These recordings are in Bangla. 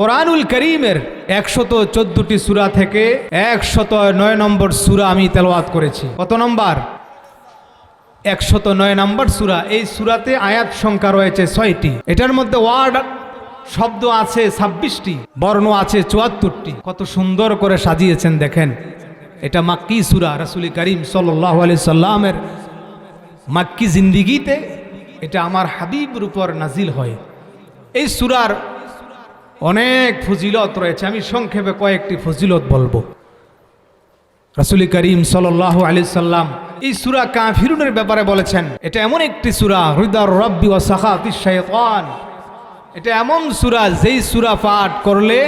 কোরআনুল করিমের একশত চোদ্দটি সুরা থেকে একশত নয় নম্বর সুরা আমি তেলাওয়াত করেছি। কত নম্বর? একশত নয় নম্বর সুরা। এই সুরাতে আয়াত সংখ্যা রয়েছে ছয়টি। এটার মধ্যে ওয়ার্ড শব্দ আছে ছাব্বিশটি, বর্ণ আছে চুয়াত্তরটি। কত সুন্দর করে সাজিয়েছেন দেখেন। এটা মাক্কি সুরা, রাসুলি করিম সাল্লাহ আলি সাল্লামের মাক্কি জিন্দিগিতে এটা আমার হাবিবর উপর নাজিল হয়। এই সুরার অনেক ফজিলত রয়েছে। আমি সংক্ষেপে কয়েকটি ফজিলত বলব। রাসুলি করিম সাল্লাহ আলি সাল্লাম এই সুরা কাফিরুনের ব্যাপারে বলেছেন, এটা এমন একটি সুরা হৃদয় রব্বি ও সাখাতি শায়তান এটা এমন সুরা, যেই সুরা পাঠ করলে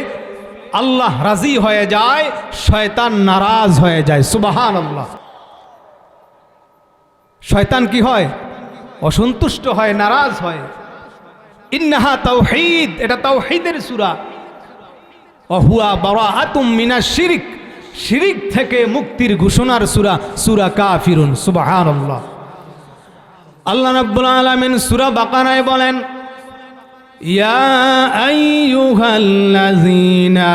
আল্লাহ রাজি হয়ে যায়, শয়তান নারাজ হয়ে যায়। সুবাহান আল্লাহ শয়তান কি হয়? অসন্তুষ্ট হয়, নারাজ হয়। ইন্নাহা তাওহীদ, এটা তাওহীদের সূরা। অহুয়া বারাআতুম মিনাশ শিরিক শিরিক থেকে মুক্তির ঘোষণার সূরা সূরা কাফিরুন, সুবহানাল্লাহ। আল্লাহ রাব্বুল আলামিন সূরা বাকারায় বলেন, ইয়া আইয়ুহাল্লাযীনা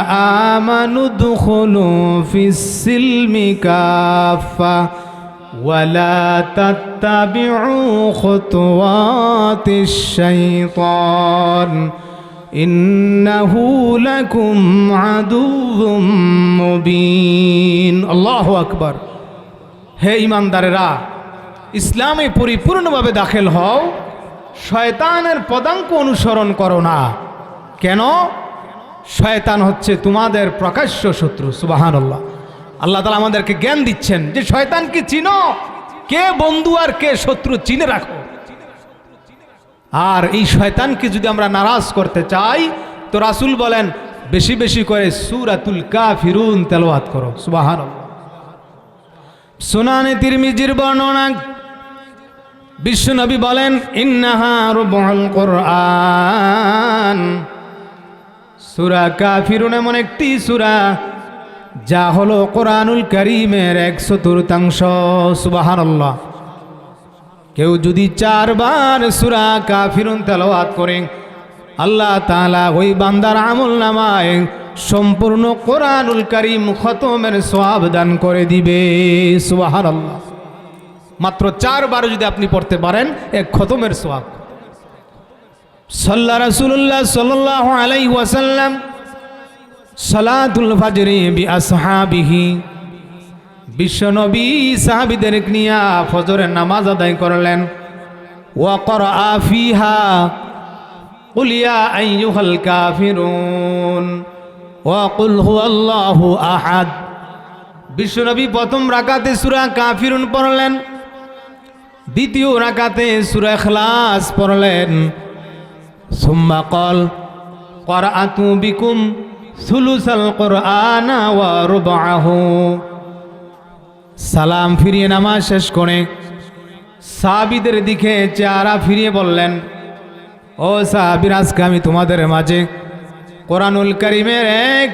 আমানু দুখুলু ফিস সিলমি কাফা ولا تتبعوا خطوات الشيطان إنه لكم عدو مبين الله أكبر হে ইমানদারেরা ইসলামে পরিপূর্ণভাবে দাখিল হও শয়তানের পদাঙ্ক অনুসরণ করো না কেন শয়তান হচ্ছে তোমাদের প্রকাশ্য শত্রু সুবাহান আল্লাহ তালা আমাদেরকে জ্ঞান দিচ্ছেন যে শয়তানকে চিনো? কে বন্ধু আর কে শত্রু চিনে রাখো। আর এই শয়তানকে যদি আমরা নারাজ করতে চাই, তো রাসুল বলেন, বেশি বেশি করে সুরাতুল কাফিরুন তেলাওয়াত করো। সুবাহান সুনানে তিরমিজির বর্ণনা বিশ্বনবী বলেন, ইন্নাহা রুবুল কোরআন। সুরা কাফিরুন এমন একটি সুরা যা হলো কোরআনুল করিমের এক চতুর্থাংশ সুবাহান্লাহ কেউ যদি চারবার সুরা কাফিরুন তেলাওয়াত করে, আল্লাহ তাআলা ওই বান্দার আমল নামায় সম্পূর্ণ কোরআনুল করিম খতমের সওয়াব দান করে দিবে সুবাহান আল্লাহ মাত্র চারবার যদি আপনি পড়তে পারেন, এক খতমের সোয়াব সাল্লা রাসূলুল্লাহ সাল্লাল্লাহু আলাইহি ওয়াসাল্লাম সলাতুল ফাজরে বি আসহাবিহি। বিশ্বনবী সাহাবিদের নিয়া ফজরের নামাজ আদায় করলেন। ওয়াকর আফিহা উলিয়া আইয়ুহাল কাফিরুন। ওয়াকুল হুয়াল্লাহু আহাদ। বিশ্বনবী প্রথম রাকাতে সূরা কাফিরুন পড়লেন। দ্বিতীয় রাকাতে সূরা ইখলাস পড়লেন। সুম্মা কল করাতু বিকুম। সুলুসাল কোরআনা ওয়া রুবাহু সালাম ফিরিয়ে নামাজ শেষ করে সাহাবিদের দিকে চেহারা ফিরিয়ে বললেন, ও সাহাবির, আজকে আমি তোমাদের মাঝে কোরআনুল করিমের এক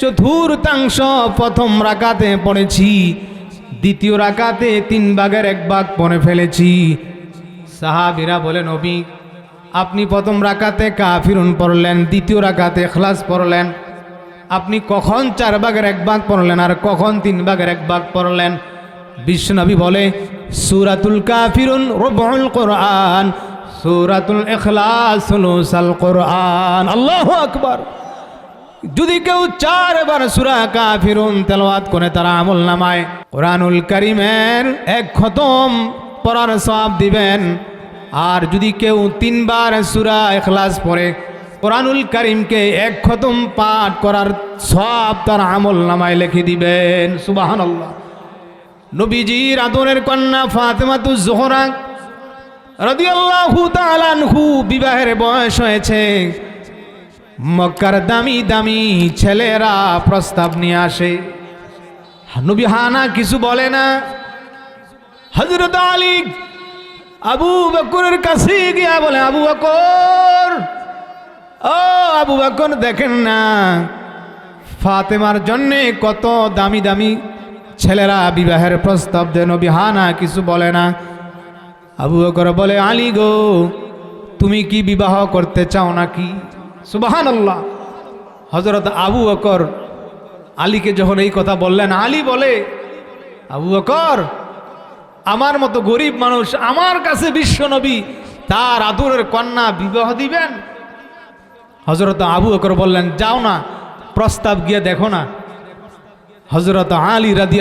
চতুর্থাংশ প্রথম রাকাতে পড়েছি, দ্বিতীয় রাকাতে তিন ভাগের এক ভাগ পড়ে ফেলেছি। সাহাবিরা বলে নবী, আপনি প্রথম রাকাতে কাফিরুন পড়লেন, দ্বিতীয় রাকাতে খ্লাস পড়লেন। কখন চার ভাগের এক ভাগ পড়লেন আর কখন তিন ভাগের এক ভাগ পড়লেন? বিশ্বনবী বলে, সুরাতুল কাফিরুন রবুল কোরআন, সুরাতুল ইখলাস সুলুসাল কোরআন। আল্লাহ আকবার। যদি কেউ চারবার সুরা কাফিরুন তেলাওয়াত করে তারা আমল নামায়, কোরআনুল করিমের এক খতম পড়ার সওয়াব দিবেন। আর যদি কেউ তিনবার সুরা এখলাস পড়ে কোরআনুল করিমকে এক খতম পাঠ করার সব তার আমল নামায় লিখে দিবেন। সুবাহান আল্লাহ নবীজির আদরের কন্যা ফাতেমাতু জোহরা রাদিয়াল্লাহু তাআলা আনহু বিবাহের বয়স হয়েছে। মক্কার দামি দামি ছেলেরা প্রস্তাব নিয়ে আসে। নবী হানা কিছু বলে না। হজরত আলী আবু বকরের কাছে গিয়া বলে, আবু বকর ও আবু বকর দেখেন না। ফাতেমার জন্যে কত দামি দামি ছেলেরা বিবাহের প্রস্তাব দেন বিহানা কিছু বলে না। আবু বকর বলে, আলী গো, তুমি কি বিবাহ করতে চাও নাকি? সুবাহান আল্লাহ হজরত আবু বকর আলীকে যখন এই কথা বললেন, আলী বলে, আবু বকর, আমার মতো গরিব মানুষ আমার কাছে বিশ্ব নবী, তার আদরের কন্যা বিবাহ দিবেন? হজরত আবু বকর বললেন, যাও না, প্রস্তাব গিয়ে দেখো না। হজরত আলী রাদি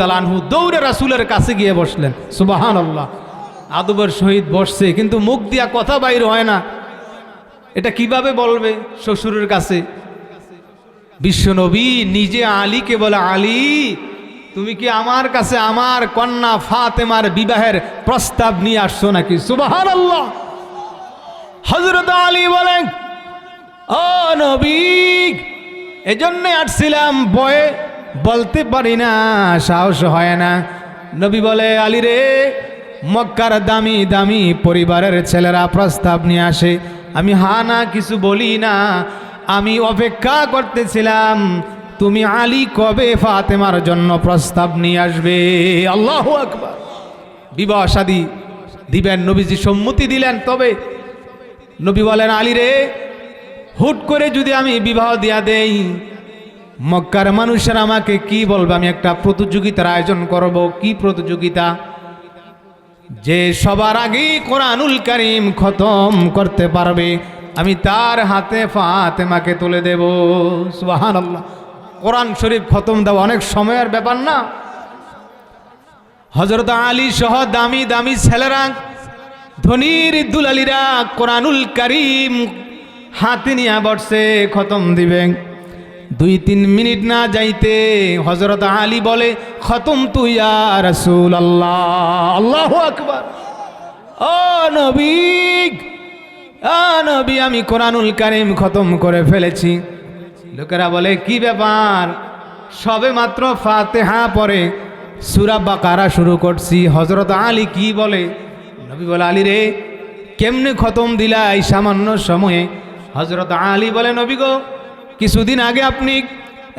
তালানহু দৌড়ে রাসুলের কাছে গিয়ে বসলেন। সুবাহান আল্লাহ আদবের সহিত বসছে, কিন্তু মুখ দিয়া কথা বাইর হয় না। এটা কীভাবে বলবে শ্বশুরের কাছে? বিশ্বনবী নিজে আলীকে বলে, আলী, তুমি কি আমার কাছে আমার কন্যা ফাতেমার বিবাহের প্রস্তাব নিয়ে আসছো নাকি? সুবাহান আল্লাহ হজরত আলী বলেন ও নবী, এজন্য আসছিলাম বয়ে, বলতে পারি না, সাহস হয় না। নবী বলে, আলী রে, মক্কার দামি দামি পরিবারের ছেলেরা প্রস্তাব নিয়ে আসে। আমি হা না, কিছু বলি না। আমি অপেক্ষা করতেছিলাম, তুমি আলী কবে ফাতেমার জন্য প্রস্তাব নিয়ে আসবে? আল্লাহ আকবার। বিবাহ শাদী দিবেন, নবীজি সম্মতি দিলেন, তবে নবী বলেন, আলী রে হুট করে যদি আমি বিবাহ দিয়া দেই, মক্কার মানুষের আমাকে কি বলবে? আমি একটা প্রতিযোগিতার আয়োজন করব। কি প্রতিযোগিতা? যে সবার আগেই কোরআনুল করিম খতম করতে পারবে, আমি তার হাতে ফাতেমাকে তুলে দেব। সুবাহান আল্লাহ কোরআন শরীফ খতম দেওয়া অনেক সময়ের ব্যাপার না? হজরত আলী সহ দামি দামি ছেলেরা, ধনির দুলালিরা কোরআনুল করিম হাতে নিয়ে বসছে খতম দিবেন দুই তিন মিনিট না যাইতে হজরত আলী বলে, খতম তুই আর রসুল আল্লাহ আল্লাহ আকবর। ও নবী আমি কোরআনুল কারিম খতম করে ফেলেছি। লোকেরা বলে, কি ব্যাপার? সবে মাত্র ফাতে ফাতেহা পরে সুরা বাকারা শুরু করছি। হজরত আলী কি বলে? নবী বলে, আলী রে, কেমনে খতম দিলা এই সামান্য সময়ে? হজরত আলী বলেন নবী গো, কিছুদিন আগে আপনি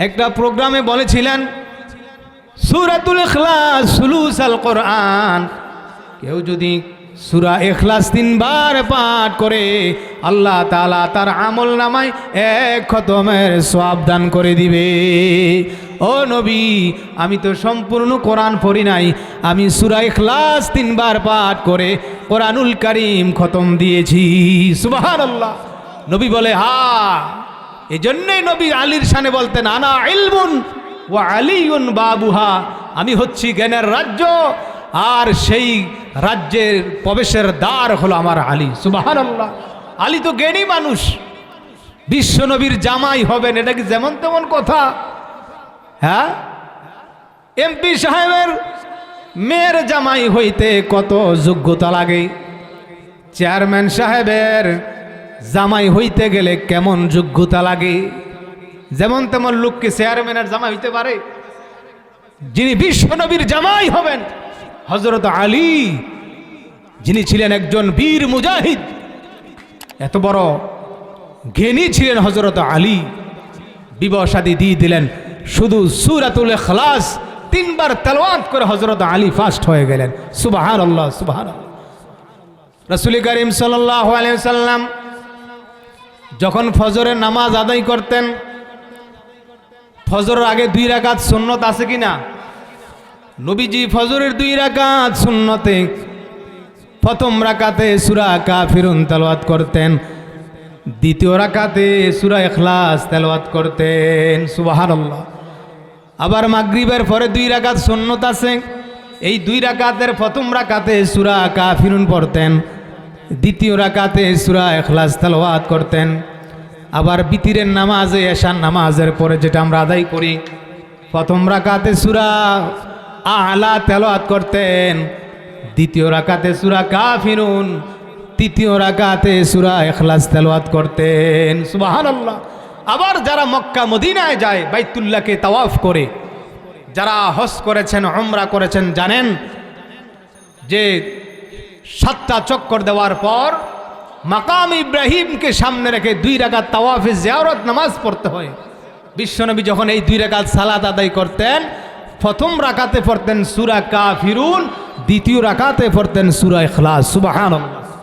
একটা প্রোগ্রামে বলেছিলেন, সুরাতুল এখলাস সুলুস আল কোরআন। কেউ যদি সুরা এখলাস তিনবার পাঠ করে, আল্লাহ তালা তার আমল নামায় এক খতমের সাবধান করে দিবে। ও নবী, আমি তো সম্পূর্ণ কোরআন পড়ি নাই। আমি সুরা এখলাস তিনবার পাঠ করে কোরআনুল করিম খতম দিয়েছি। সুবাহান আল্লাহ নবী বলে, হা এই জন্যই নবী আলীর সানে বলতেন, আনা ইলমুন ও আলিউন বাবুহা। আমি হচ্ছি জ্ঞানের রাজ্য, আর সেই রাজ্যের প্রবেশের দ্বার হলো আমার আলী। সুবাহান আল্লাহ আলী তো জ্ঞানী মানুষ। বিশ্ব নবীর জামাই হবেন, এটা কি যেমন তেমন কথা? হ্যাঁ? এমপি সাহেবের মেয়ের জামাই হইতে কত যোগ্যতা লাগে? চেয়ারম্যান সাহেবের জামাই হইতে গেলে কেমন যোগ্যতা লাগে? যেমন তেমন লোককে চেয়ারম্যানের জামাই হইতে পারে। যিনি বিশ্বনবীর জামাই হবেন হজরত আলী, যিনি ছিলেন একজন বীর মুজাহিদ, এত বড় জ্ঞানী ছিলেন হজরত আলী। বিবাহ শাদী দিয়ে দিলেন। শুধু সুরাতুল খালাস তিনবার তেলওয়াত করে হজরত আলী ফাস্ট হয়ে গেলেন। সুবাহান আল্লাহ সুবাহান রসুল করিম সাল্লাহ সাল্লাম যখন ফজরের নামাজ আদায় করতেন, ফজরের আগে দুই রাকাত সুন্নত আছে কি না নবীজি ফজরের দুই রাকাত সুন্নতে প্রথম রাকাতে সুরা কাফিরুন তেলাওয়াত করতেন, দ্বিতীয় রাকাতে সুরা এখলাস তেলাওয়াত করতেন, সুবহানাল্লাহ। আবার মাগরিবের পরে দুই রাকাত সুন্নত আছে, এই দুই রাকাতের প্রথম রাকাতে সুরা কাফিরুন পড়তেন। দ্বিতীয় রাকাতে সুরা এখলাস তেলাওয়াত করতেন। আবার বিতিরের নামাজে এশান নামাজের পরে যেটা আমরা আদায় করি, প্রথম রাকাতে সুরা আলা তেলাওয়াত করতেন, দ্বিতীয় রাকাতে সুরা কাফিরুন, তৃতীয় রাকাতে সুরা এখলাস তেলাওয়াত করতেন। সুবহানাল্লাহ। আবার যারা মক্কা, মদিনায় যায়, বাইতুল্লাহকে তাওয়াফ করে, যারা হজ করেছেন, উমরা করেছেন, জানেন যে সাতটা চক্কর দেওয়ার পর মাকাম ইব্রাহিমকে সামনে রেখে দুই রাকাত তাওয়াফে জিয়ারত নামাজ পড়তে হয়। বিশ্বনবী যখন এই দুই রাগাত সালাদ আদায় করতেন, প্রথম রাকাতে পড়তেন সুরা কাফিরুন, দ্বিতীয় রাকাতে পড়তেন সুরা ইখলাস। সুবহানাল্লাহ।